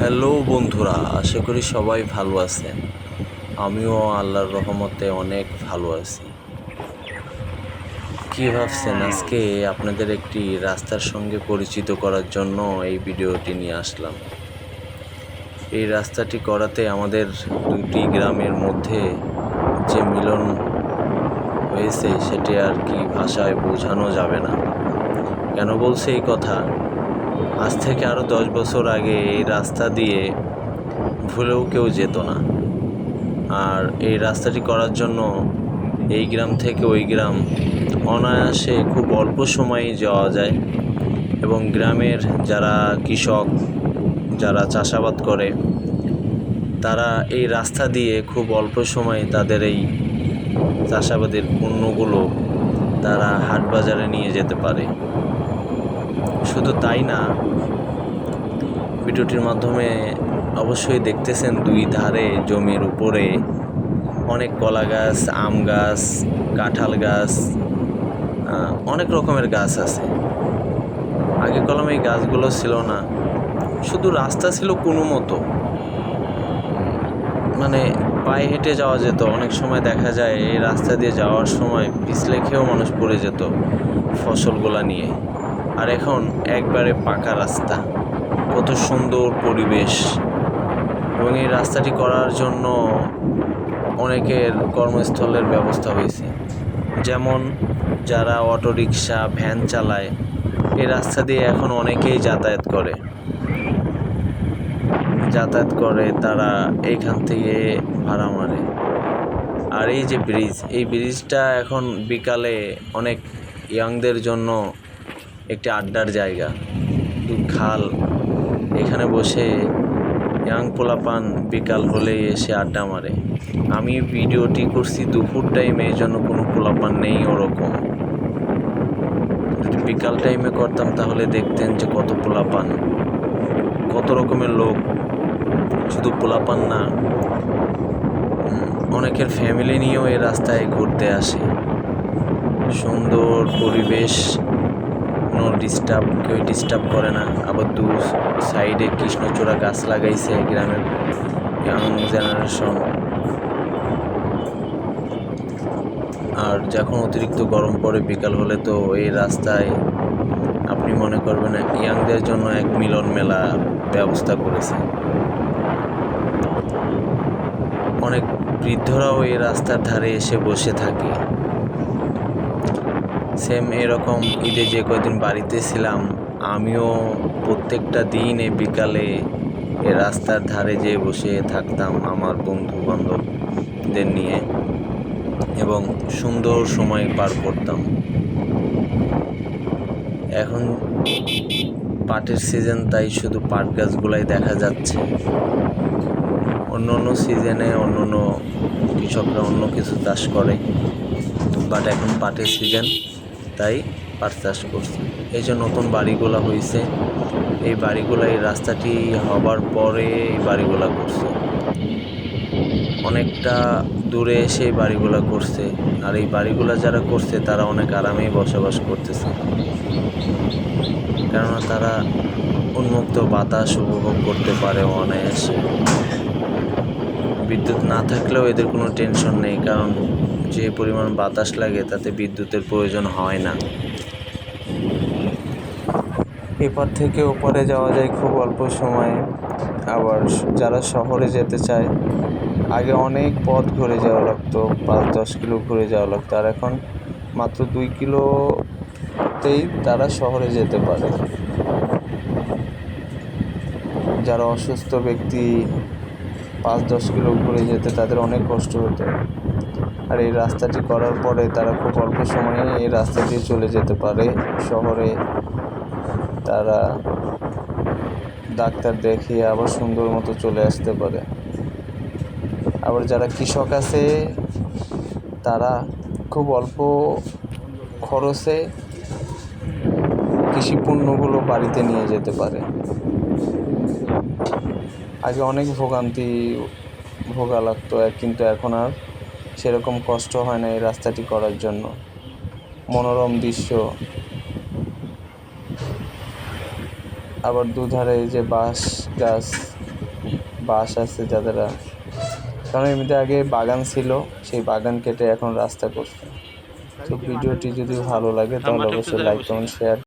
Hello বন্ধুরা, আশা করি সবাই ভালো আছেন। আমিও আল্লাহর রহমতে অনেক ভালো আছি। কী ভাবছেন আজকে আপনাদের একটি রাস্তার সঙ্গে পরিচিত করার জন্য এই ভিডিওটি নিয়ে আসলাম। এই রাস্তাটি করাতে আমাদের দুটি গ্রামের মধ্যে যে মিলন হয়েছে, সেটি আর কি ভাষায় বোঝানো যাবে না। কেন বলছে এই কথা? আজ থেকে আরও দশ বছর আগে এই রাস্তা দিয়ে ভুলেও কেউ যেত না। আর এই রাস্তাটি করার জন্য এই গ্রাম থেকে ওই গ্রাম অনায়াসে খুব অল্প সময়েই যাওয়া যায় এবং গ্রামের যারা কৃষক, যারা চাষাবাদ করে, তারা এই রাস্তা দিয়ে খুব অল্প সময়ে তাদের এই চাষাবাদের পণ্যগুলো তারা হাট বাজারে নিয়ে যেতে পারে। শুধু তাই না, ভিডিওটির মাধ্যমে অবশ্যই দেখতেছেন দুই ধারে জমির উপরে অনেক কলা গাছ আম গাছ, কাঁঠাল গাছ অনেক রকমের গাছ আছে। আগে কলমে এই গাছগুলো ছিল না। শুধু রাস্তা ছিল কোনো মতো। মানে পায়ে হেঁটে যাওয়া যেত। অনেক সময় দেখা যায় এই রাস্তা দিয়ে যাওয়ার সময় পিছলে খেয়েও মানুষ পড়ে যেত ফসলগুলা নিয়ে। আর এখন একবারে পাকা রাস্তা। কত সুন্দর পরিবেশ। এবং এই রাস্তাটি করার জন্য অনেকের কর্মস্থলের ব্যবস্থা হয়েছে। যেমন যারা অটোরিকশা, ভ্যান চালায়, এই রাস্তা দিয়ে এখন অনেকেই যাতায়াত করে। যাতায়াত করে, তারা এইখান থেকে ভাড়া মারে। আর এই যে ব্রিজ, এই ব্রিজটা এখন বিকালে অনেক ইয়াংদের জন্য একটি আড্ডার জায়গা। খাল। এখানে বসে ইয়াং পোলাপান বিকাল হলেই এসে আড্ডা মারে। আমি ভিডিওটি করছি দুপুর টাইমে এই জন্য কোনো পোলাপান নেই ওরকম। যদি বিকাল টাইমে করতাম, তাহলে দেখতেন যে কত পোলাপান। কত রকমের লোক। শুধু পোলাপান না অনেকের ফ্যামিলি নিয়েও এই রাস্তায় ঘুরতে আসে। সুন্দর পরিবেশ। কোনো ডিস্টার্ব কেউ ডিস্টার্ব করে না। আবার দু সাইডে কৃষ্ণচূড়া গাছ লাগাইছে গ্রামের ইয়াং জেনারেশন আর যখন অতিরিক্ত গরম পড়ে বিকাল হলে তো এই রাস্তায় আপনি মনে করবেন ইয়াংদের জন্য এক মিলন মেলা ব্যবস্থা করেছে। অনেক বৃদ্ধরাও এই রাস্তার ধারে এসে বসে থাকে। সেম এরকম ঈদে যে কয়দিন বাড়িতে ছিলাম, আমিও প্রত্যেকটা দিন বিকালে রাস্তার ধারে যেয়ে বসে থাকতাম আমার বন্ধু বান্ধবদের নিয়ে এবং সুন্দর সময় পার করতাম। এখন পাটের সিজন তাই শুধু পাট গাছগুলাই দেখা যাচ্ছে। অন্য অন্য সিজনে অন্য অন্য কৃষকরা অন্য কিছু চাষ করে বাট এখন পাটের সিজন তাই পাট চাষ করছে। এই যে নতুন বাড়িগুলো হয়েছে এই বাড়িগুলো, এই রাস্তাটি হবার পরে এই বাড়িগুলো করছে। অনেকটা দূরে এসে এই বাড়িগুলো করছে, আর এই বাড়িগুলো যারা করছে, তারা অনেক আরামেই বসবাস করতেছে। কেননা তারা উন্মুক্ত বাতাস উপভোগ করতে পারে অনায়াসে। বিদ্যুৎ না থাকলেও এদের কোনো টেনশন নেই, কারণ যে পরিমাণ বাতাস লাগে, তাতে বিদ্যুতের প্রয়োজন হয় না। এপার থেকে ওপারে যাওয়া যায় খুব অল্প সময়ে। আবার যারা শহরে যেতে চায়, আগে অনেক পথ ঘুরে যাওয়া লাগতো, পাঁচ, দশ কিলো ঘুরে যাওয়া লাগতো। আর এখন মাত্র দুই কিলোতেই তারা শহরে যেতে পারে। যারা অসুস্থ ব্যক্তি, পাঁচ, দশ কিলো ঘুরে যেতে, তাদের অনেক কষ্ট হতো আর এই রাস্তাটি করার পরে তারা খুব অল্প সময়ে এই রাস্তা দিয়ে চলে যেতে পারে। শহরে তারা ডাক্তার দেখিয়ে আবার সুন্দর মতো চলে আসতে পারে। আবার যারা কৃষক আছে, তারা খুব অল্প খরচে কৃষি পণ্যগুলো বাড়িতে নিয়ে যেতে পারে। আগে অনেক ভোগান্তি ভোগা লাগতো কিন্তু এখন আর সেরকম কষ্ট হয় না এই রাস্তাটি করার জন্য। মনোরম দৃশ্য। আবার দুধারে যে বাঁশ গাছ বাস আছে যাদেরা। কারণ এমনিতে আগে বাগান ছিল সেই বাগান কেটে এখন রাস্তা করছে। তো ভিডিওটি যদি ভালো লাগে তাহলে অবশ্যই লাইক কমেন্ট শেয়ার